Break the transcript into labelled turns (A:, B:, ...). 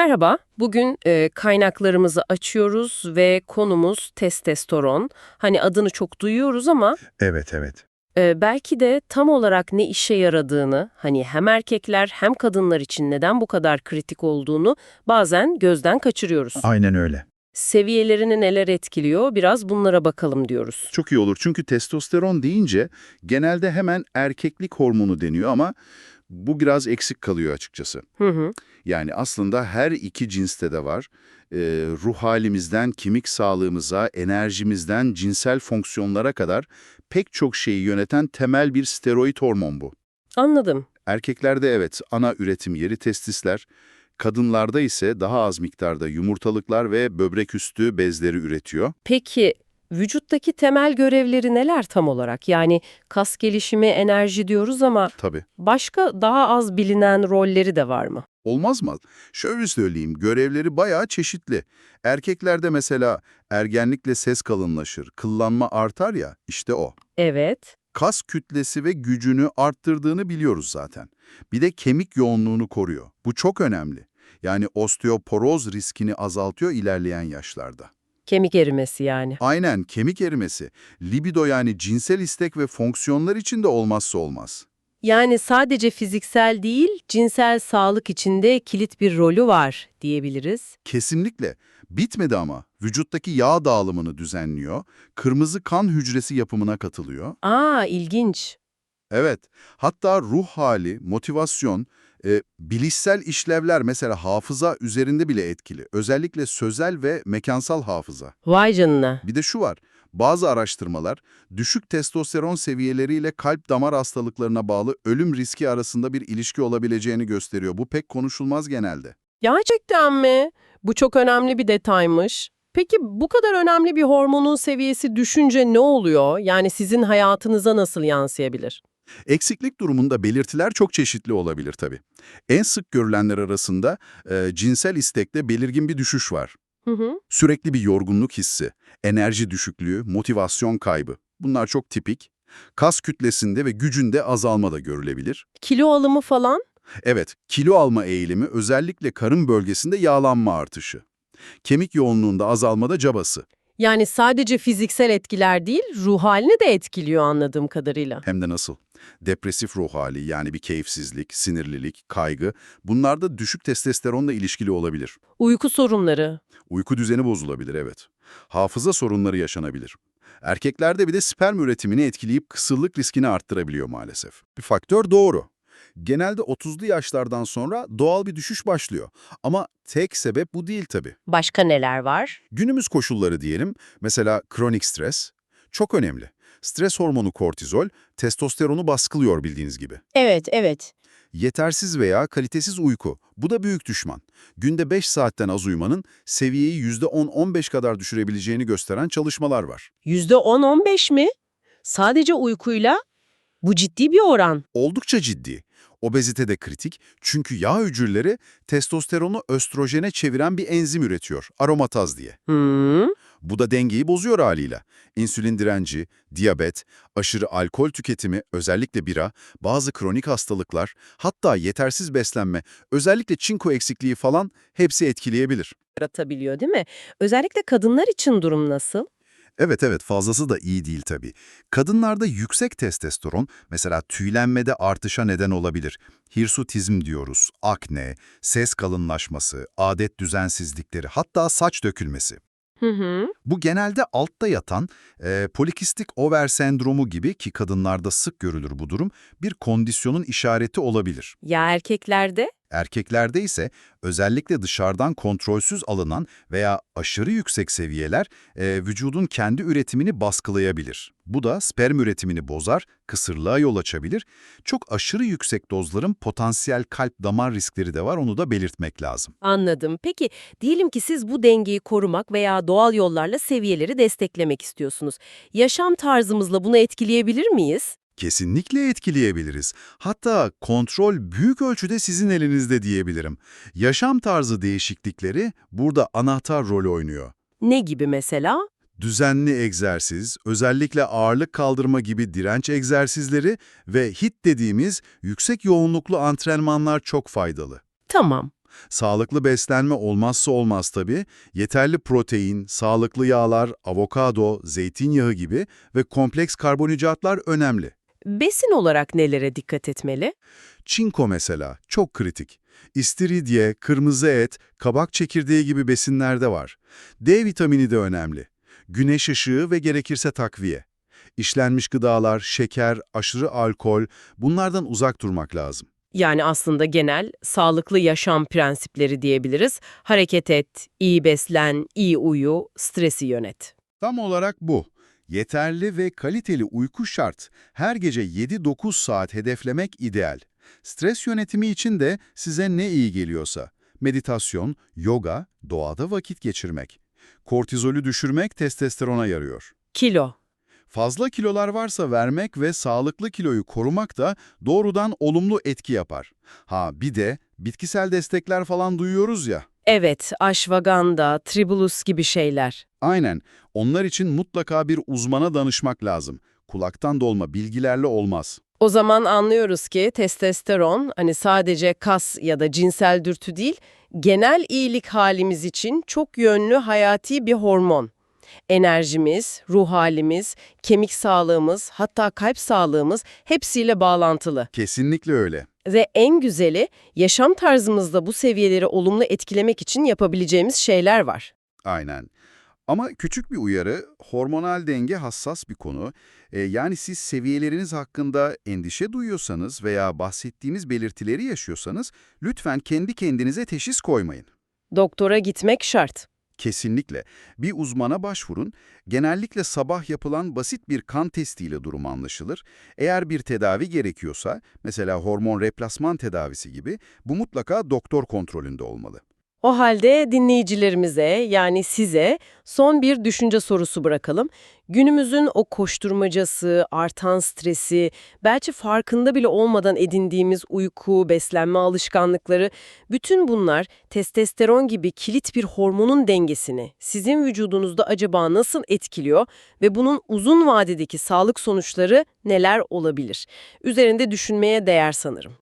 A: Merhaba, bugün e, kaynaklarımızı açıyoruz ve konumuz testosteron. Hani adını çok duyuyoruz ama
B: Evet, evet.
A: e, belki de tam olarak ne işe yaradığını, hani hem erkekler hem kadınlar için neden bu kadar kritik olduğunu bazen gözden kaçırıyoruz.
B: Aynen öyle.
A: Seviyelerini neler etkiliyor biraz bunlara bakalım diyoruz.
B: Çok iyi olur çünkü testosteron deyince genelde hemen erkeklik hormonu deniyor ama bu biraz eksik kalıyor açıkçası.
A: Hı hı.
B: Yani aslında her iki cinste de var. Ee, ruh halimizden kemik sağlığımıza, enerjimizden cinsel fonksiyonlara kadar pek çok şeyi yöneten temel bir steroid hormon bu.
A: Anladım.
B: Erkeklerde evet ana üretim yeri testisler, kadınlarda ise daha az miktarda yumurtalıklar ve böbrek üstü bezleri üretiyor.
A: Peki vücuttaki temel görevleri neler tam olarak? Yani kas gelişimi, enerji diyoruz ama
B: Tabii.
A: başka daha az bilinen rolleri de var mı?
B: Olmaz mı? Şöyle söyleyeyim, görevleri bayağı çeşitli. Erkeklerde mesela ergenlikle ses kalınlaşır, kıllanma artar ya, işte o.
A: Evet.
B: Kas kütlesi ve gücünü arttırdığını biliyoruz zaten. Bir de kemik yoğunluğunu koruyor. Bu çok önemli. Yani osteoporoz riskini azaltıyor ilerleyen yaşlarda.
A: Kemik erimesi yani.
B: Aynen kemik erimesi, libido yani cinsel istek ve fonksiyonlar için de olmazsa olmaz.
A: Yani sadece fiziksel değil, cinsel sağlık içinde kilit bir rolü var diyebiliriz.
B: Kesinlikle. Bitmedi ama. Vücuttaki yağ dağılımını düzenliyor, kırmızı kan hücresi yapımına katılıyor.
A: Aa, ilginç.
B: Evet, hatta ruh hali, motivasyon, e, bilişsel işlevler mesela hafıza üzerinde bile etkili. Özellikle sözel ve mekansal hafıza.
A: Vay canına.
B: Bir de şu var, bazı araştırmalar düşük testosteron seviyeleriyle kalp damar hastalıklarına bağlı ölüm riski arasında bir ilişki olabileceğini gösteriyor. Bu pek konuşulmaz genelde.
A: Gerçekten mi? Bu çok önemli bir detaymış. Peki bu kadar önemli bir hormonun seviyesi düşünce ne oluyor? Yani sizin hayatınıza nasıl yansıyabilir?
B: Eksiklik durumunda belirtiler çok çeşitli olabilir tabii. En sık görülenler arasında e, cinsel istekte belirgin bir düşüş var.
A: Hı hı.
B: Sürekli bir yorgunluk hissi, enerji düşüklüğü, motivasyon kaybı. Bunlar çok tipik. Kas kütlesinde ve gücünde azalma da görülebilir.
A: Kilo alımı falan?
B: Evet, kilo alma eğilimi özellikle karın bölgesinde yağlanma artışı. Kemik yoğunluğunda azalmada cabası.
A: Yani sadece fiziksel etkiler değil, ruh halini de etkiliyor anladığım kadarıyla.
B: Hem de nasıl? Depresif ruh hali yani bir keyifsizlik, sinirlilik, kaygı bunlar da düşük testosteronla ilişkili olabilir.
A: Uyku sorunları.
B: Uyku düzeni bozulabilir evet. Hafıza sorunları yaşanabilir. Erkeklerde bir de sperm üretimini etkileyip kısırlık riskini arttırabiliyor maalesef. Bir faktör doğru. Genelde 30'lu yaşlardan sonra doğal bir düşüş başlıyor. Ama tek sebep bu değil tabii.
A: Başka neler var?
B: Günümüz koşulları diyelim, mesela kronik stres çok önemli. Stres hormonu kortizol, testosteronu baskılıyor bildiğiniz gibi.
A: Evet, evet.
B: Yetersiz veya kalitesiz uyku, bu da büyük düşman. Günde 5 saatten az uyumanın seviyeyi %10-15 kadar düşürebileceğini gösteren çalışmalar var.
A: %10-15 mi? Sadece uykuyla? Bu ciddi bir oran.
B: Oldukça ciddi. Obezite de kritik çünkü yağ hücreleri testosteronu östrojene çeviren bir enzim üretiyor, aromataz diye.
A: Hmm.
B: Bu da dengeyi bozuyor haliyle. İnsülin direnci, diyabet, aşırı alkol tüketimi, özellikle bira, bazı kronik hastalıklar, hatta yetersiz beslenme, özellikle çinko eksikliği falan hepsi etkileyebilir.
A: yaratabiliyor değil mi? Özellikle kadınlar için durum nasıl?
B: Evet evet fazlası da iyi değil tabii. Kadınlarda yüksek testosteron mesela tüylenmede artışa neden olabilir. Hirsutizm diyoruz, akne, ses kalınlaşması, adet düzensizlikleri hatta saç dökülmesi.
A: Hı hı.
B: Bu genelde altta yatan e, polikistik over sendromu gibi ki kadınlarda sık görülür bu durum bir kondisyonun işareti olabilir.
A: Ya erkeklerde?
B: Erkeklerde ise özellikle dışarıdan kontrolsüz alınan veya aşırı yüksek seviyeler e, vücudun kendi üretimini baskılayabilir. Bu da sperm üretimini bozar, kısırlığa yol açabilir. Çok aşırı yüksek dozların potansiyel kalp damar riskleri de var onu da belirtmek lazım.
A: Anladım. Peki diyelim ki siz bu dengeyi korumak veya doğal yollarla seviyeleri desteklemek istiyorsunuz. Yaşam tarzımızla bunu etkileyebilir miyiz?
B: Kesinlikle etkileyebiliriz. Hatta kontrol büyük ölçüde sizin elinizde diyebilirim. Yaşam tarzı değişiklikleri burada anahtar rol oynuyor.
A: Ne gibi mesela?
B: Düzenli egzersiz, özellikle ağırlık kaldırma gibi direnç egzersizleri ve HIIT dediğimiz yüksek yoğunluklu antrenmanlar çok faydalı.
A: Tamam.
B: Sağlıklı beslenme olmazsa olmaz tabii. Yeterli protein, sağlıklı yağlar, avokado, zeytinyağı gibi ve kompleks karbonhidratlar önemli.
A: Besin olarak nelere dikkat etmeli?
B: Çinko mesela çok kritik. İstiridye, kırmızı et, kabak çekirdeği gibi besinlerde var. D vitamini de önemli. Güneş ışığı ve gerekirse takviye. İşlenmiş gıdalar, şeker, aşırı alkol bunlardan uzak durmak lazım.
A: Yani aslında genel sağlıklı yaşam prensipleri diyebiliriz. Hareket et, iyi beslen, iyi uyu, stresi yönet.
B: Tam olarak bu. Yeterli ve kaliteli uyku şart. Her gece 7-9 saat hedeflemek ideal. Stres yönetimi için de size ne iyi geliyorsa. Meditasyon, yoga, doğada vakit geçirmek. Kortizolü düşürmek testosterona yarıyor.
A: Kilo.
B: Fazla kilolar varsa vermek ve sağlıklı kiloyu korumak da doğrudan olumlu etki yapar. Ha bir de bitkisel destekler falan duyuyoruz ya.
A: Evet, ashwagandha, tribulus gibi şeyler.
B: Aynen. Onlar için mutlaka bir uzmana danışmak lazım. Kulaktan dolma bilgilerle olmaz.
A: O zaman anlıyoruz ki testosteron hani sadece kas ya da cinsel dürtü değil, genel iyilik halimiz için çok yönlü hayati bir hormon. Enerjimiz, ruh halimiz, kemik sağlığımız, hatta kalp sağlığımız hepsiyle bağlantılı.
B: Kesinlikle öyle.
A: Ve en güzeli yaşam tarzımızda bu seviyeleri olumlu etkilemek için yapabileceğimiz şeyler var.
B: Aynen. Ama küçük bir uyarı, hormonal denge hassas bir konu. Ee, yani siz seviyeleriniz hakkında endişe duyuyorsanız veya bahsettiğimiz belirtileri yaşıyorsanız lütfen kendi kendinize teşhis koymayın.
A: Doktora gitmek şart.
B: Kesinlikle. Bir uzmana başvurun. Genellikle sabah yapılan basit bir kan testiyle durum anlaşılır. Eğer bir tedavi gerekiyorsa, mesela hormon replasman tedavisi gibi, bu mutlaka doktor kontrolünde olmalı.
A: O halde dinleyicilerimize yani size son bir düşünce sorusu bırakalım. Günümüzün o koşturmacası, artan stresi, belki farkında bile olmadan edindiğimiz uyku, beslenme alışkanlıkları, bütün bunlar testosteron gibi kilit bir hormonun dengesini sizin vücudunuzda acaba nasıl etkiliyor ve bunun uzun vadedeki sağlık sonuçları neler olabilir? Üzerinde düşünmeye değer sanırım.